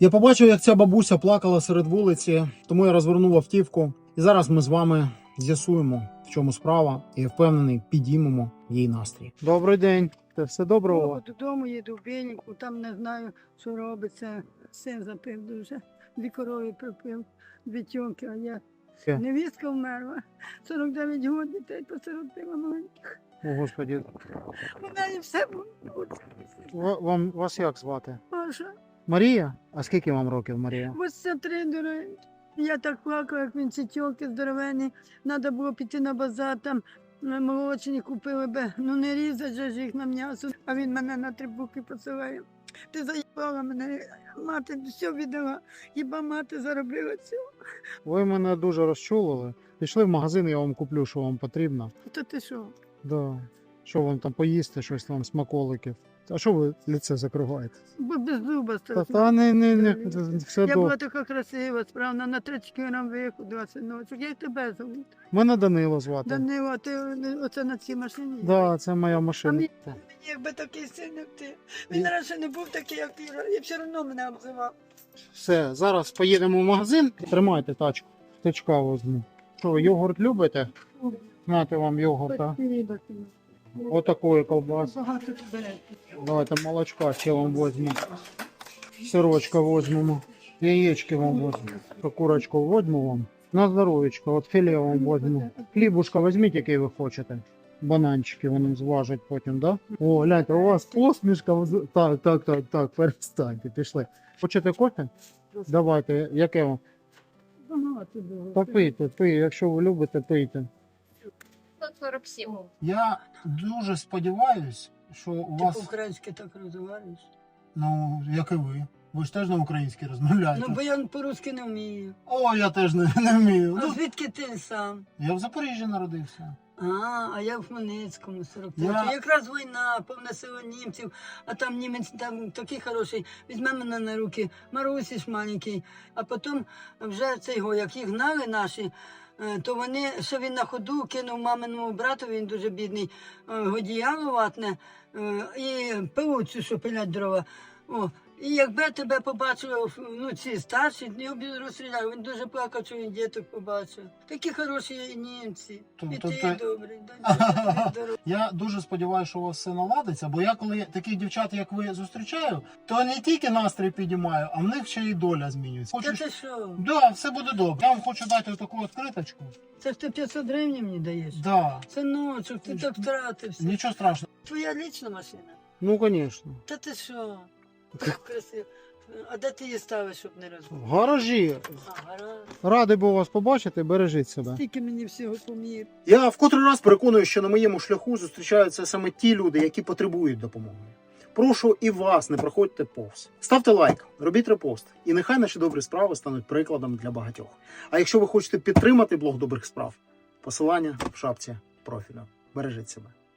Я побачив, як ця бабуся плакала серед вулиці, тому я розвернув автівку. І зараз ми з вами з'ясуємо, в чому справа, і я впевнений, підіймемо їй настрій. Добрий день. Це все добре? у О, додому їду в Бєніку, там не знаю, що робиться. Син запив дуже. Дві корови пропив, дві тьомки, а я. Все. Невістка вмерла. 49 років, дітей посиротила маленьких. О, Господі. У неї все було. Вам вас як звати? Маша, Марія? А скільки вам років, Марія? 83 дорогі. Я так плакала, як він ці тьолки здоровенні. Треба було піти на базар, там е, молочні купили би. Ну не різать же ж їх на м'ясо, а він мене на три буки посилає. Ти заїбала мене, мати все віддала, хіба мати заробила цього. Ви мене дуже розчулили. Пішли в магазин, я вам куплю, що вам потрібно. То ти що? Да. Що вам там поїсти, щось вам смаколиків. А що ви лице закриваєте? Бо без зуба Та, та не, не, не, все Я добре. була така красива, справна, на 30 кілограм виходила синочок. Як тебе зовут? Мене Данило звати. Данило, а ти е, оце на цій машині? Да, це моя А машина. мені, мені якби такий син, як ти. Він І- раніше не був такий, як ти, і все одно мене обзивав. Все, зараз поїдемо в магазин. Тримайте тачку. Тичка возьму. Що, ви йогурт любите? Нате вам йогурта. Спасибо тобі. Отакої колбаси. Багато. Давайте молочка ще вам возьму. Сирочка возьмемо. Яєчки вам возьму. Курочку возьму вам. На здоров'ячко, от філе вам возьму. Хлібушка візьміть, який ви хочете. Бананчики вони зважать потім, да? О, гляньте, у вас посмішка. вз- Так, так, так, так, перестаньте, пішли. Хочете кофе? Давайте, яке вам? Та пийте, пийте, якщо ви любите, пийте. 147. Я дуже сподіваюся, що у Ти по-українськи так розмовляєш? ну, як і ви. Ви ж теж на українській розмовляєте. Ну, бо я по-русски не вмію. О, я теж не, не вмію. А Ну, звідки ти сам? я в Запоріжжі народився. А, а я в Хмельницькому 43. Я- Якраз війна, повне село німців, а там німець там такий хороший. Візьме мене на руки, Марусі ж маленький. А потім вже цього, як їх гнали наші, то вони, що він на ходу кинув маминому брату, він дуже бідний, е, годіяло ватне е, і пилу що пилять дрова. О, і якби я тебе побачила, ну ці старші, його б. Він дуже плакав, що він діток побачив. Такі хороші німці. То- І то ти ти- добрий. Я дуже сподіваюся, що у вас все наладиться, бо я коли таких дівчат, як ви, зустрічаю, то не тільки настрій підіймаю, а в них ще й доля змінюється. Та ти що? Да, все буде добре. Я вам хочу дати таку відкриточку. Це ж ти 500 гривень мені даєш? Да. Синочок, ти так втратився. Нічого страшного. Твоя лічна машина? Ну, звісно. Та ти що? Красиво. А де ти її ставиш, щоб не розбив? В гаражі. А, гаразд. Радий був вас побачити, бережіть себе. Стільки мені всього помір. Я в котрий раз переконую, що на моєму шляху зустрічаються саме ті люди, які потребують допомоги. Прошу і вас не проходьте повз. Ставте лайк, робіть репост, і нехай наші добрі справи стануть прикладом для багатьох. А якщо ви хочете підтримати блог добрих справ, посилання в шапці профілю. Бережіть себе.